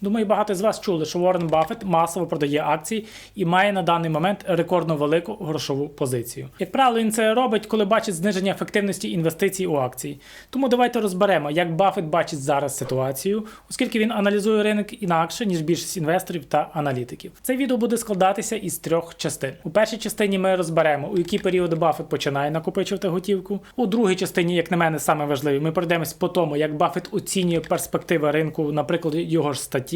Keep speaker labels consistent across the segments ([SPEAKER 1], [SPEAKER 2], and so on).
[SPEAKER 1] Думаю, багато з вас чули, що Уоррен Баффет масово продає акції і має на даний момент рекордно велику грошову позицію. Як правило, він це робить, коли бачить зниження ефективності інвестицій у акції. Тому давайте розберемо, як Баффет бачить зараз ситуацію, оскільки він аналізує ринок інакше, ніж більшість інвесторів та аналітиків. Це відео буде складатися із трьох частин. У першій частині ми розберемо, у які періоди Баффет починає накопичувати готівку. У другій частині, як на мене, саме важливе, ми пройдемось по тому, як Баффет оцінює перспективи ринку, наприклад, його ж статті.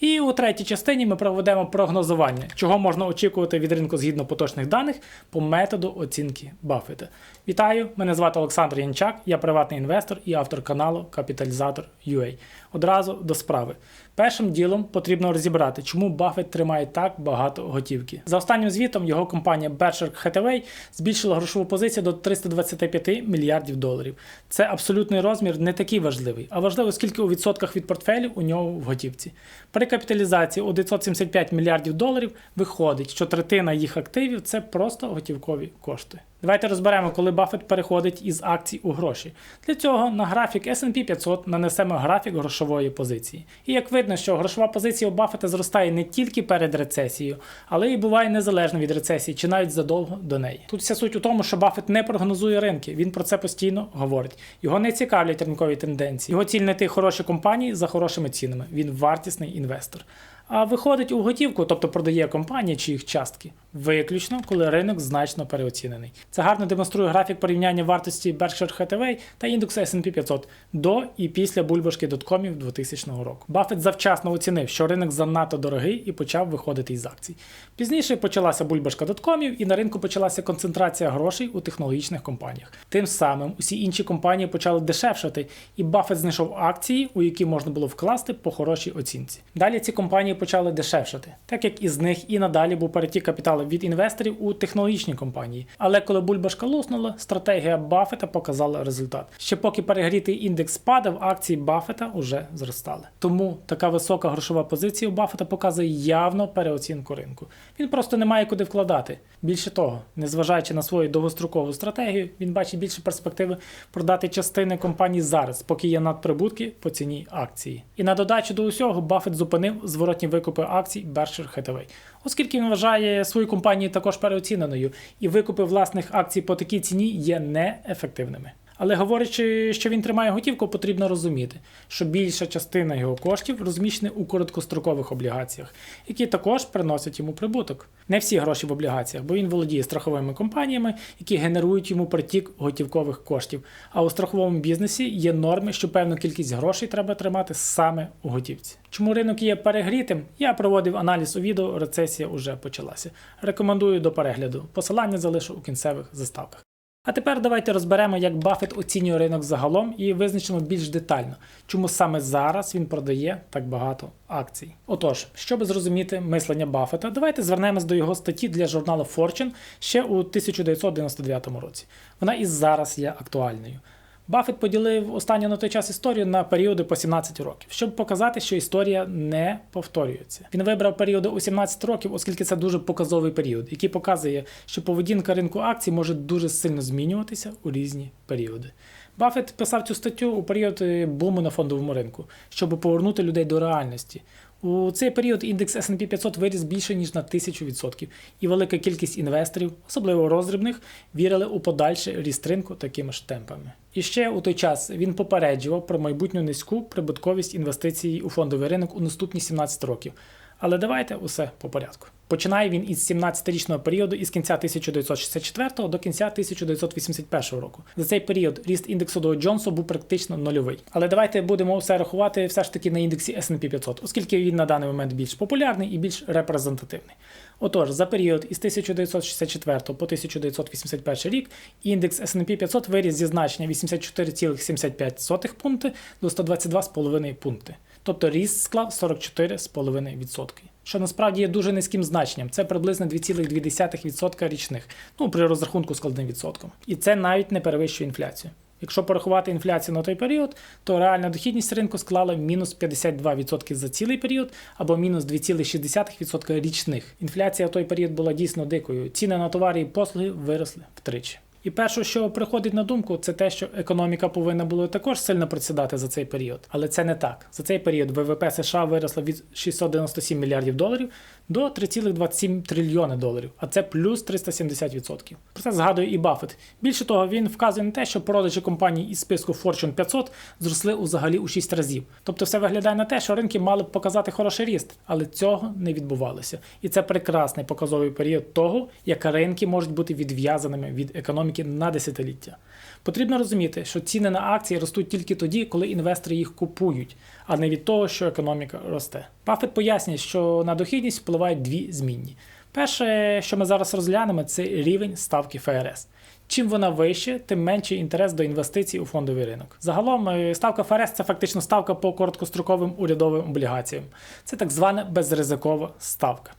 [SPEAKER 1] І у третій частині ми проведемо прогнозування, чого можна очікувати від ринку згідно поточних даних по методу оцінки Баффета. Вітаю! Мене звати Олександр Янчак, я приватний інвестор і автор каналу Капіталізатор UA. Одразу до справи. Першим ділом потрібно розібрати, чому Баффет тримає так багато готівки. За останнім звітом його компанія Berkshire Hathaway збільшила грошову позицію до 325 мільярдів доларів. Це абсолютний розмір не такий важливий, а важливо, скільки у відсотках від портфелю у нього в готівці. При капіталізації у 975 мільярдів доларів виходить, що третина їх активів це просто готівкові кошти. Давайте розберемо, коли Баффет переходить із акцій у гроші. Для цього на графік S&P 500 нанесемо графік грошової позиції. І як видно, що грошова позиція у Баффета зростає не тільки перед рецесією, але і буває незалежно від рецесії чи навіть задовго до неї. Тут вся суть у тому, що Баффет не прогнозує ринки, він про це постійно говорить. Його не цікавлять ринкові тенденції. Його ціль не знайти хороші компанії за хорошими цінами. Він вартісний інвестор. А виходить у готівку, тобто продає компанії чи їх частки, виключно, коли ринок значно переоцінений. Це гарно демонструє графік порівняння вартості Berkshire Hathaway та індексу S&P 500 до і після бульбашки доткомів 2000 року. Баффет завчасно оцінив, що ринок занадто дорогий і почав виходити із акцій. Пізніше почалася бульбашка доткомів, і на ринку почалася концентрація грошей у технологічних компаніях. Тим самим усі інші компанії почали дешевшати, і Баффет знайшов акції, у які можна було вкласти по хорошій оцінці. Далі ці компанії почали дешевшати, так як із них і надалі був перетік капіталу від інвесторів у технологічні компанії. Але коли бульбашка луснула, стратегія Баффета показала результат. Ще поки перегрітий індекс падав, акції Баффета уже зростали. Тому така висока грошова позиція у Баффета показує явно переоцінку ринку. Він просто не має куди вкладати. Більше того, незважаючи на свою довгострокову стратегію, він бачить більше перспективи продати частини компанії зараз, поки є надприбутки по ціні акції. І на додачу до усього Баффет зупинив зворотні викупи акцій Berkshire Hathaway, оскільки він вважає свою компанію також переоціненою, і викупи власних акцій по такій ціні є неефективними. Але говорячи, що він тримає готівку, потрібно розуміти, що більша частина його коштів розміщена у короткострокових облігаціях, які також приносять йому прибуток. Не всі гроші в облігаціях, бо він володіє страховими компаніями, які генерують йому притік готівкових коштів. А у страховому бізнесі є норми, що певну кількість грошей треба тримати саме у готівці. Чому ринок є перегрітим? Я проводив аналіз у відео, рецесія уже почалася. Рекомендую до перегляду. Посилання залишу у кінцевих заставках. А тепер давайте розберемо, як Баффет оцінює ринок загалом і визначимо більш детально, чому саме зараз він продає так багато акцій. Отож, щоб зрозуміти мислення Баффета, давайте звернемось до його статті для журналу Fortune ще у 1999 році. Вона і зараз є актуальною. Баффет поділив останню на той час історію на періоди по 17 років, щоб показати, що історія не повторюється. Він вибрав періоди у 17 років, оскільки це дуже показовий період, який показує, що поведінка ринку акцій може дуже сильно змінюватися у різні періоди. Баффет писав цю статтю у період е, буму на фондовому ринку, щоб повернути людей до реальності. У цей період індекс S&P 500 виріс більше ніж на 1000%, і велика кількість інвесторів, особливо роздрібних, вірили у подальший ріст ринку такими ж темпами. І ще у той час він попереджував про майбутню низьку прибутковість інвестицій у фондовий ринок у наступні 17 років. Але давайте усе по порядку. Починає він із 17-річного періоду із кінця 1964 до кінця 1981 року. За цей період ріст індексу Dow Jones був практично нульовий. Але давайте будемо все рахувати все ж таки на індексі S&P 500, оскільки він на даний момент більш популярний і більш репрезентативний. Отож, за період із 1964 по 1981 рік індекс S&P 500 виріс зі значення 84,75 пункти до 122,5 пункти. Тобто ріст склав 44,5%. Що насправді є дуже низьким значенням, це приблизно 2,2% річних, ну при розрахунку складним відсотком. І це навіть не перевищує інфляцію. Якщо порахувати інфляцію на той період, то реальна дохідність ринку склала мінус 52% за цілий період або мінус 2,6% річних. Інфляція в той період була дійсно дикою. Ціни на товари і послуги виросли втричі. І перше, що приходить на думку, це те, що економіка повинна була також сильно процідати за цей період. Але це не так. За цей період ВВП США виросло від 697 мільярдів доларів до 3,27 трильйони доларів, а це плюс 370%. Про це згадує і Баффет. Більше того, він вказує на те, що продажі компаній із списку Fortune 500 зросли взагалі у 6 разів. Тобто все виглядає на те, що ринки мали б показати хороший ріст, але цього не відбувалося. І це прекрасний показовий період того, як ринки можуть бути відв'язаними від економіки на десятиліття. Потрібно розуміти, що ціни на акції ростуть тільки тоді, коли інвестори їх купують, а не від того, що економіка росте. Баффет пояснює, що на дохідність впливають дві змінні. Перше, що ми зараз розглянемо, це рівень ставки ФРС. Чим вона вище, тим менший інтерес до інвестицій у фондовий ринок. Загалом е, ставка ФРС це фактично ставка по короткостроковим урядовим облігаціям. Це так звана безризикова ставка.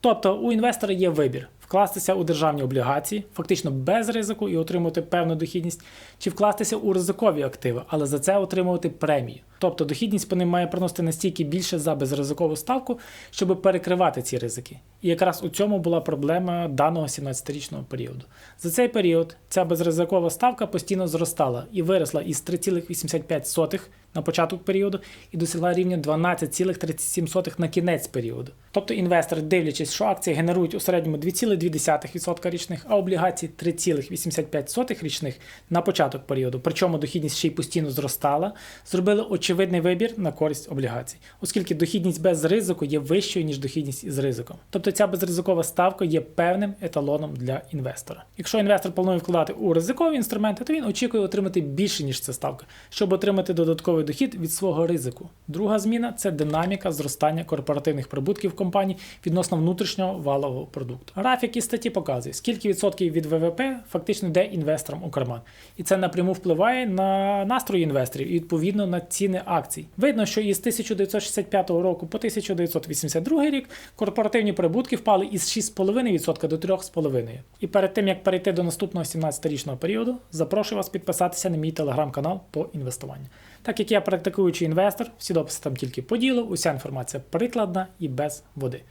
[SPEAKER 1] Тобто у інвестора є вибір вкластися у державні облігації, фактично без ризику і отримати певну дохідність, чи вкластися у ризикові активи, але за це отримувати премію. Тобто дохідність по ним має приносити настільки більше за безризикову ставку, щоб перекривати ці ризики. І якраз у цьому була проблема даного 17-річного періоду. За цей період ця безризикова ставка постійно зростала і виросла із 3,85 на початок періоду і досягла рівня 12,37 на кінець періоду. Тобто інвестори, дивлячись, що акції генерують у середньому 2,2% річних, а облігації 3,85 річних на початок періоду, причому дохідність ще й постійно зростала, зробили очевидний вибір на користь облігацій, оскільки дохідність без ризику є вищою, ніж дохідність із ризиком. Тобто ця безризикова ставка є певним еталоном для інвестора. Якщо інвестор планує вкладати у ризикові інструменти, то він очікує отримати більше, ніж ця ставка, щоб отримати додатковий дохід від свого ризику. Друга зміна це динаміка зростання корпоративних прибутків компаній відносно внутрішнього валового продукту. Графік із статті показує, скільки відсотків від ВВП фактично йде інвесторам у карман. І це напряму впливає на настрої інвесторів і відповідно на ціни акцій. Видно, що із 1965 року по 1982 рік корпоративні прибутки впали із 6,5% до 3,5%. І перед тим як перейти до наступного 17-річного періоду, запрошую вас підписатися на мій телеграм-канал по інвестуванню. Так як я практикуючий інвестор, всі дописи там тільки по ділу, уся інформація прикладна і без води.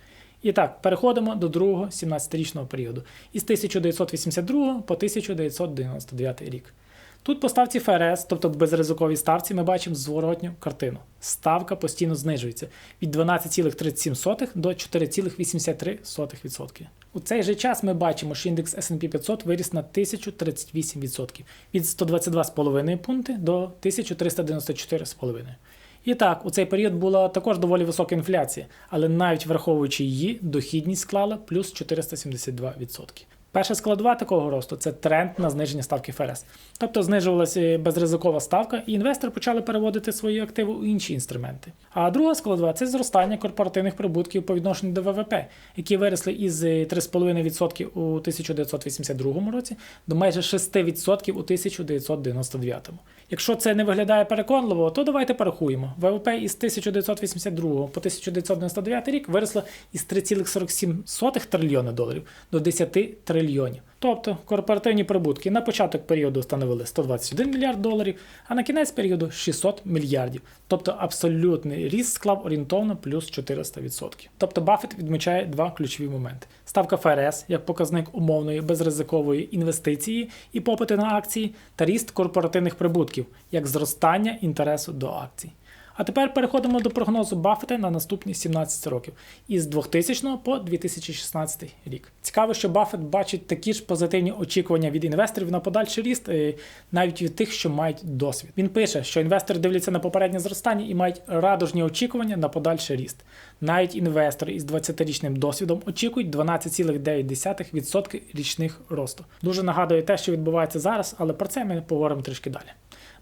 [SPEAKER 1] І так, переходимо до другого 17-річного періоду із 1982 по 1999 рік. Тут по ставці ФРС, тобто безризиковій ставці, ми бачимо зворотню картину. Ставка постійно знижується від 12,37 до 4,83%. У цей же час ми бачимо, що індекс SP 500 виріс на 1038% від 122,5 пункти до 1394,5. І так, у цей період була також доволі висока інфляція, але навіть враховуючи її, дохідність склала плюс 472%. Перша складова такого росту це тренд на зниження ставки ФРС. Тобто знижувалася безризикова ставка, і інвестори почали переводити свої активи у інші інструменти. А друга складова це зростання корпоративних прибутків по відношенню до ВВП, які виросли із 3,5% у 1982 році до майже 6% у 1999. Якщо це не виглядає переконливо, то давайте порахуємо. ВВП із 1982 по 1999 рік виросло із 3,47 трильйона доларів до 10 трильйонів. Тобто корпоративні прибутки на початок періоду становили 121 мільярд доларів, а на кінець періоду 600 мільярдів. Тобто абсолютний ріст склав орієнтовно плюс 400%. Тобто Баффет відмічає два ключові моменти: ставка ФРС як показник умовної безризикової інвестиції і попити на акції, та ріст корпоративних прибутків як зростання інтересу до акцій. А тепер переходимо до прогнозу Баффета на наступні 17 років із 2000 по 2016 рік. Цікаво, що Баффет бачить такі ж позитивні очікування від інвесторів на подальший ріст, е, навіть від тих, що мають досвід. Він пише, що інвестори дивляться на попереднє зростання і мають радужні очікування на подальший ріст. Навіть інвестори із 20-річним досвідом очікують 12,9% річних росту. Дуже нагадує те, що відбувається зараз, але про це ми поговоримо трішки далі.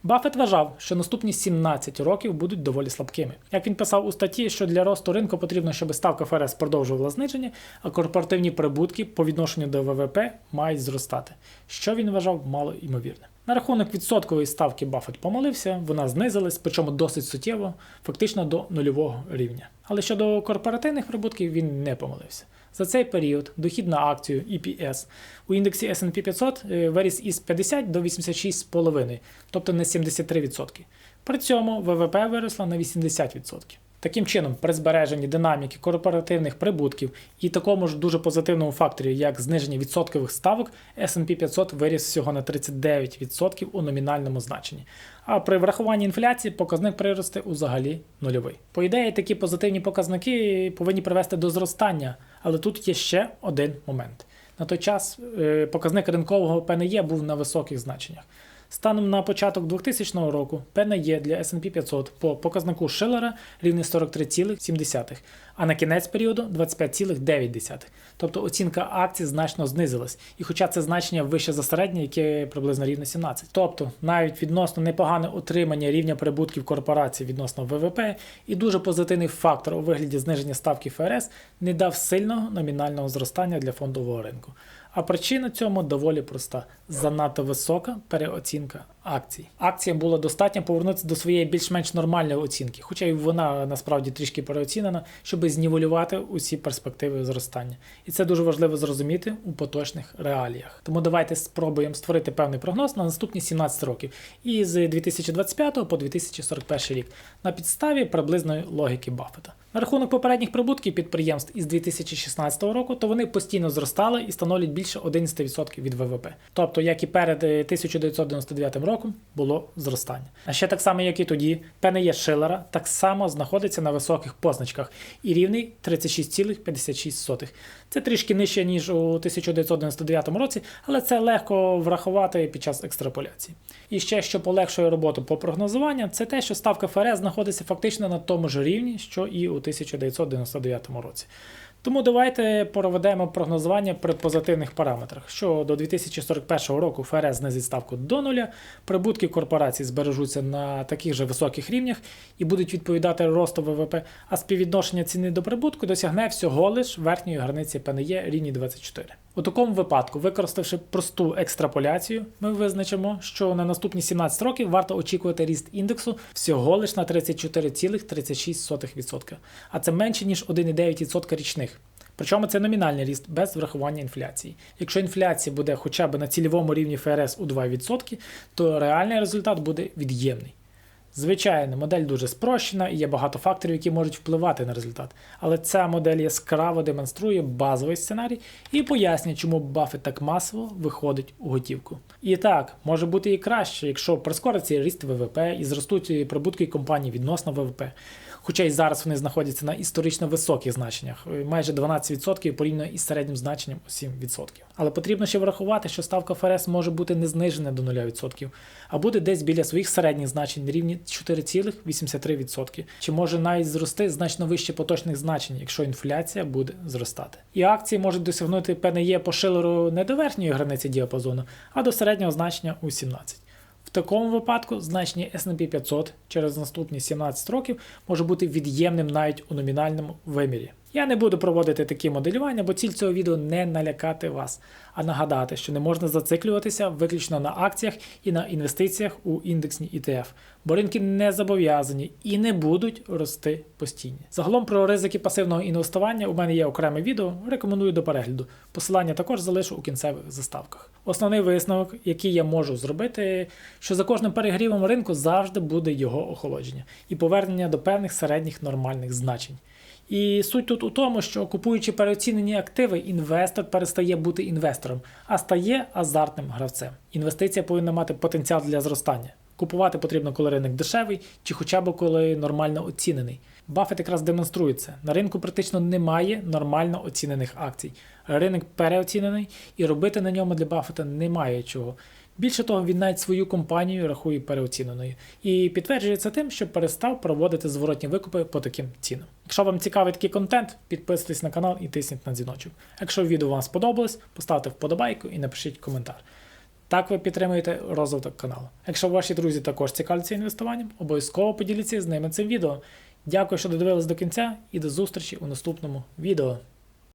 [SPEAKER 1] Баффет вважав, що наступні 17 років будуть доволі слабкими. Як він писав у статті, що для росту ринку потрібно, щоб ставка ФРС продовжувала зниження, а корпоративні прибутки по відношенню до ВВП мають зростати, що він вважав мало ймовірне. На рахунок відсоткової ставки Баффет помолився, вона знизилась, причому досить суттєво, фактично до нульового рівня. Але щодо корпоративних прибутків він не помилився. За цей період дохід на акцію EPS у індексі SP 500 е, виріс із 50 до 86,5, тобто на 73%. При цьому ВВП виросло на 80%. Таким чином, при збереженні динаміки корпоративних прибутків і такому ж дуже позитивному факторі, як зниження відсоткових ставок, S&P 500 виріс всього на 39% у номінальному значенні. А при врахуванні інфляції показник прирости узагалі нульовий. По ідеї, такі позитивні показники повинні привести до зростання, але тут є ще один момент. На той час е, показник ринкового ПНЄ був на високих значеннях. Станом на початок 2000 року ПНЄ для S&P 500 по показнику Шиллера рівний 43,7, а на кінець періоду 25,9. Тобто оцінка акцій значно знизилась. І хоча це значення вище за середнє, яке приблизно рівне 17. Тобто навіть відносно непогане отримання рівня прибутків корпорацій відносно ВВП і дуже позитивний фактор у вигляді зниження ставки ФРС не дав сильного номінального зростання для фондового ринку. А причина цьому доволі проста: занадто висока переоцінка акцій. Акціям було достатньо повернутися до своєї більш-менш нормальної оцінки, хоча й вона насправді трішки переоцінена, щоб знівелювати усі перспективи зростання. І це дуже важливо зрозуміти у поточних реаліях. Тому давайте спробуємо створити певний прогноз на наступні 17 років і з 2025 по 2041 рік на підставі приблизної логіки Баффета. На рахунок попередніх прибутків підприємств із 2016 року, то вони постійно зростали і становлять більше 11% від ВВП. Тобто, як і перед е, 1999 роком, було зростання. А ще так само, як і тоді, ПНЄ Шиллера так само знаходиться на високих позначках і рівний 36,56. Це трішки нижче, ніж у 1999 році, але це легко врахувати під час екстраполяції. І ще, що полегшує роботу по прогнозуванню, це те, що ставка ФРС знаходиться фактично на тому ж рівні, що і у 1999 році. Тому давайте проведемо прогнозування при позитивних параметрах, що до 2041 року ФРС знизить ставку до нуля, прибутки корпорацій збережуться на таких же високих рівнях і будуть відповідати росту ВВП, а співвідношення ціни до прибутку досягне всього лиш верхньої границі ПНЄ рівні 24. У такому випадку, використавши просту екстраполяцію, ми визначимо, що на наступні 17 років варто очікувати ріст індексу всього лиш на 34,36%, а це менше ніж 1,9% річних. Причому це номінальний ріст без врахування інфляції. Якщо інфляція буде хоча б на цільовому рівні ФРС у 2%, то реальний результат буде від'ємний. Звичайно, модель дуже спрощена і є багато факторів, які можуть впливати на результат. Але ця модель яскраво демонструє базовий сценарій і пояснює, чому Баффет так масово виходить у готівку. І так, може бути і краще, якщо прискориться ріст ВВП і зростуть прибутки компаній відносно ВВП. Хоча й зараз вони знаходяться на історично високих значеннях, майже 12% порівняно із середнім значенням у 7%. Але потрібно ще врахувати, що ставка ФРС може бути не знижена до 0%, а буде десь біля своїх середніх значень на рівні 4,83%, чи може навіть зрости значно вище поточних значень, якщо інфляція буде зростати. І акції можуть досягнути ПНЄ по шилеру не до верхньої границі діапазону, а до середнього значення у 17. Такому випадку значення S&P 500 через наступні 17 років може бути від'ємним навіть у номінальному вимірі. Я не буду проводити такі моделювання, бо ціль цього відео не налякати вас, а нагадати, що не можна зациклюватися виключно на акціях і на інвестиціях у індексні ETF, бо ринки не зобов'язані і не будуть рости постійно. Загалом про ризики пасивного інвестування у мене є окреме відео, рекомендую до перегляду. Посилання також залишу у кінцевих заставках. Основний висновок, який я можу зробити, що за кожним перегрівом ринку завжди буде його охолодження і повернення до певних середніх нормальних значень. І суть тут у тому, що купуючи переоцінені активи, інвестор перестає бути інвестором, а стає азартним гравцем. Інвестиція повинна мати потенціал для зростання. Купувати потрібно, коли ринок дешевий, чи хоча б коли нормально оцінений. Баффет якраз демонструє це. На ринку практично немає нормально оцінених акцій. Ринок переоцінений і робити на ньому для Баффета немає чого. Більше того, він навіть свою компанію рахує переоціненою і підтверджується тим, що перестав проводити зворотні викупи по таким цінам. Якщо вам цікавий такий контент, підписуйтесь на канал і тисніть на дзвіночок. Якщо відео вам сподобалось, поставте вподобайку і напишіть коментар. Так ви підтримуєте розвиток каналу. Якщо ваші друзі також цікавляться інвестуванням, обов'язково поділіться з ними цим відео. Дякую, що додивились до кінця, і до зустрічі у наступному відео.